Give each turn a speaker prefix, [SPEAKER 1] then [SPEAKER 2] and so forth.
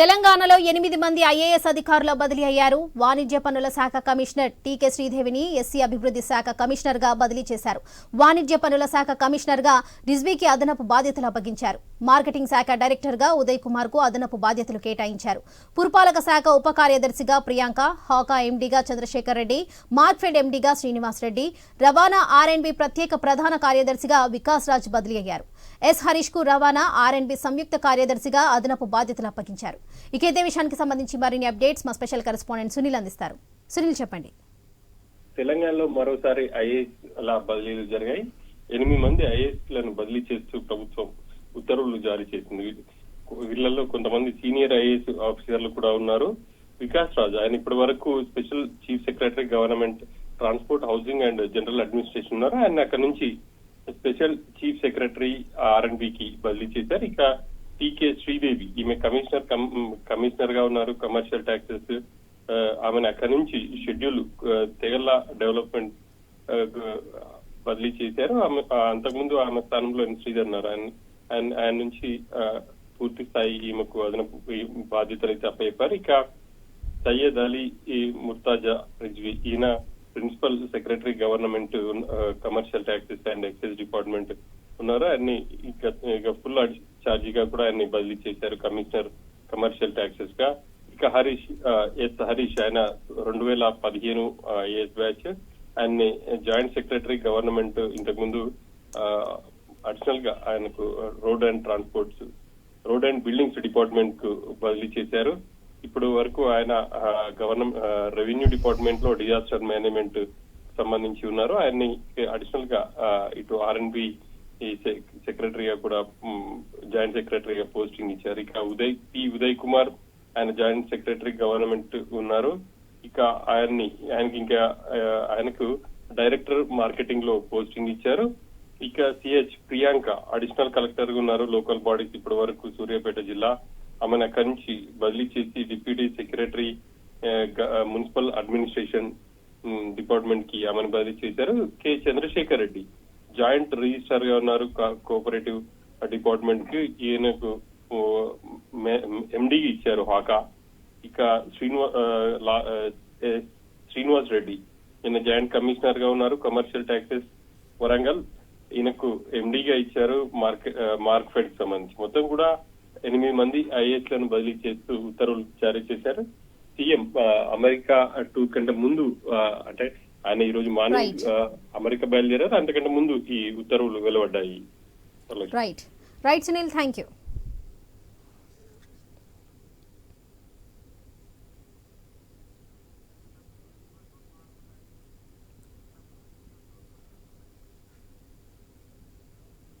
[SPEAKER 1] తెలంగాణలో ఎనిమిది మంది ఐఏఎస్ అధికారులు బదిలీ అయ్యారు. వాణిజ్య పన్నుల శాఖ కమిషనర్ టీకే శ్రీదేవిని ఎస్సీ అభివృద్ధి శాఖ కమిషనర్గా బదిలీ చేశారు. వాణిజ్య పన్నుల శాఖ కమిషనర్గా రిజ్వీకి అదనపు బాధ్యతలు అప్పగించారు. మార్కెటింగ్ శాఖ డైరెక్టర్గా ఉదయ్ కుమార్కు అదనపు బాధ్యతలు కేటాయించారు. పురపాలక శాఖ ఉప కార్యదర్శిగా ప్రియాంక హాకా ఎండీగా చంద్రశేఖర్ రెడ్డి మార్క్ఫెడ్ ఎండీగా శ్రీనివాస్ రెడ్డి రవాణా ఆర్ఎండ్బి ప్రత్యేక ప్రధాన కార్యదర్శిగా వికాస్ రాజ్ బదిలీ అయ్యారు. ఎస్ హరీష్కు రవాణా ఆర్ఎండ్బి సంయుక్త కార్యదర్శిగా అదనపు బాధ్యతలు అప్పగించారు. ఇక ఇదే విషయానికి సంబంధించి మరిన్ని అప్డేట్స్ మా స్పెషల్ కరెస్పాండెంట్ సునీల్ అందిస్తారు. సునీల్ చెప్పండి.
[SPEAKER 2] తెలంగాణలో మరోసారి ఐఏఎస్ లా బదిలీలు జరిగాయి. ఎనిమిది మంది ఐఏఎస్లను బదిలీ చేస్తూ ప్రభుత్వం ఉత్తర్వులు జారీ చేసింది. వీళ్ళల్లో కొంతమంది సీనియర్ ఐఏఎస్ ఆఫీసర్లు కూడా ఉన్నారు. వికాస్ రాజ్ ఆయన ఇప్పటి వరకు special chief secretary government transport housing and general administration ఉన్నారు. ఆయన అక్కడ నుంచి స్పెషల్ చీఫ్ సెక్రటరీ ఆర్ఎండ్బి కి బదిలీ చేశారు. ఇక టీకే శ్రీదేవి ఈమె కమిషనర్ కమిషనర్గా ఉన్నారు కమర్షియల్ ట్యాక్సెస్ ఆమెను అక్కడి నుంచి షెడ్యూల్ ఆ, తెగల డెవలప్మెంట్ బదిలీ చేశారు. ఆమె అంతకుముందు ఆమె స్థానంలో శ్రీధర్ ఉన్నారు. ఆయన ఆయన- ఆయన నుంచి పూర్తి స్థాయి ఈమెకు అదనపు బాధ్యతలు అయితే అప్పయ్యారు ఇక సయ్యద్ అలీ ఈ ముర్తాజా రిజ్వీ ఈయన principal secretary government commercial taxes and excise department ఉన్నారు. అన్ని ఇక ఇక ఫుల్ ఛార్జీగా కూడా ఆయన్ని బదిలీ చేశారు కమిషనర్ కమర్షియల్ ట్యాక్సెస్గా. ఇక హరీష్ ఎస్ హరీష్ ఆయన రెండు వేల పదిహేను ఏఎస్ బ్యాచ్. ఆయన్ని జాయింట్ సెక్రటరీ గవర్నమెంట్ ఇంతకుముందు అడిషనల్గా ఆయనకు road and transports road and buildings డిపార్ట్మెంట్కు బదిలీ చేశారు. ఇప్పుడు వరకు ఆయన గవర్నమెంట్ రెవెన్యూ డిపార్ట్మెంట్లో డిజాస్టర్ మేనేజ్మెంట్ సంబంధించి ఉన్నారు. ఆయన్ని అడిషనల్గా ఇటు ఆర్ఎన్బి ఈ సెక్రటరీగా కూడా జాయింట్ సెక్రటరీగా పోస్టింగ్ ఇచ్చారు. ఇక ఉదయ్ పి ఉదయ్ కుమార్ ఆయన జాయింట్ సెక్రటరీ గవర్నమెంట్ ఉన్నారు. ఇక ఆయన్ని ఆయనకి ఇంకా ఆయనకు డైరెక్టర్ మార్కెటింగ్లో పోస్టింగ్ ఇచ్చారు. ఇక సిహెచ్ ప్రియాంక అడిషనల్ కలెక్టర్గా ఉన్నారు. లోకల్ బాడీస్ ఇప్పటి వరకు సూర్యాపేట జిల్లా ఆమెను అక్కడి నుంచి బదిలీ చేసి డిప్యూటీ సెక్రటరీ మున్సిపల్ అడ్మినిస్ట్రేషన్ డిపార్ట్మెంట్కి ఆమెను బదిలీ చేశారు. కె చంద్రశేఖర్ రెడ్డి జాయింట్ రిజిస్ట్రార్గా ఉన్నారు కోఆపరేటివ్ కోఆపరేటివ్ డిపార్ట్మెంట్కి ఈయనకు ఎండి ఇచ్చారు హాకా. ఇక శ్రీనివా ఆ, ఆ, శ్రీనివాస్ రెడ్డి. ఈయన జాయింట్ కమిషనర్గా ఉన్నారు కమర్షియల్ ట్యాక్సెస్ వరంగల్. ఈయనకు ఎండీగా ఇచ్చారు మార్క్ ఆ, మార్క్ ఫెడ్కి సంబంధించి. మొత్తం కూడా ఎనిమిది మంది ఐఏఎస్లను బదిలీ చేస్తూ ఉత్తర్వులు జారీ చేశారు. సీఎం ఆ, అమెరికా టూర్ కంటే ముందు ఆ, అంటే ఆయన ఈ రోజు మార్నింగ్. ఆ, అమెరికా బయలుదేరారు. అంతకంటే ముందు ఈ ఉత్తర్వులు వెలువడ్డాయి.
[SPEAKER 1] Right right Sunil thank you